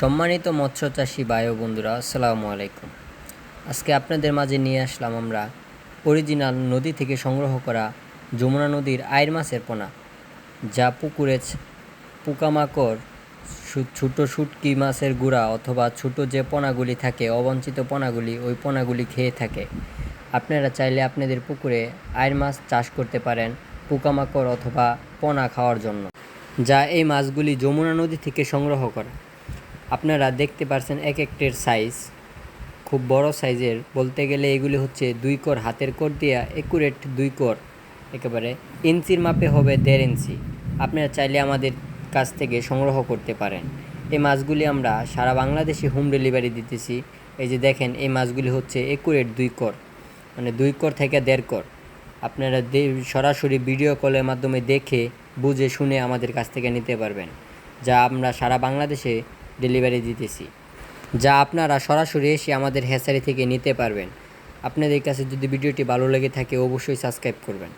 সম্মানিত মৎস্য চাষি ও বন্ধুরা, আসসালামু আলাইকুম। আজকে আপনাদের মাঝে নিয়ে আসলাম আমরা অরিজিনাল নদী থেকে সংগ্রহ করা যমুনা নদীর আয়ের মাছের পোনা, যা পুকুরে পোকামাকড় ছোটো শুটকি মাছের গুঁড়া অথবা ছোটো যে পোনাগুলি থাকে, অবাঞ্ছিত পোনাগুলি, ওই পোনাগুলি খেয়ে থাকে। আপনারা চাইলে আপনাদের পুকুরে আয়ের মাছ চাষ করতে পারেন পোকামাকড় অথবা পোনা খাওয়ার জন্য, যা এই মাছগুলি যমুনা নদী থেকে সংগ্রহ করা। আপনারা দেখতে পারছেন এক একটের সাইজ খুব বড় সাইজের বলতে গেলে এগুলি হচ্ছে দুই কর, হাতের কর দিয়া একুরেট দুই কর। একেবারে ইঞ্চির মাপে হবে দেড় ইঞ্চি। আপনারা চাইলে আমাদের কাছ থেকে সংগ্রহ করতে পারেন। এই মাছগুলি আমরা সারা বাংলাদেশে হোম ডেলিভারি দিতেছি। এই যে দেখেন, এই মাছগুলি হচ্ছে একুরেট দুই কর মানে দুই কর থেকে দেড় কর। আপনারা সরাসরি ভিডিও কলের মাধ্যমে দেখে, বুঝে, শুনে আমাদের কাছ থেকে নিতে পারবেন। যা আমরা সারা বাংলাদেশে ডেলিভারি দিতেছি, যা আপনারা সরাসরি এসে আমাদের হ্যাচারি থেকে নিতে পারবেন। আপনাদের কাছে যদি ভিডিওটি ভালো লেগে থাকে, অবশ্যই সাবস্ক্রাইব করবেন।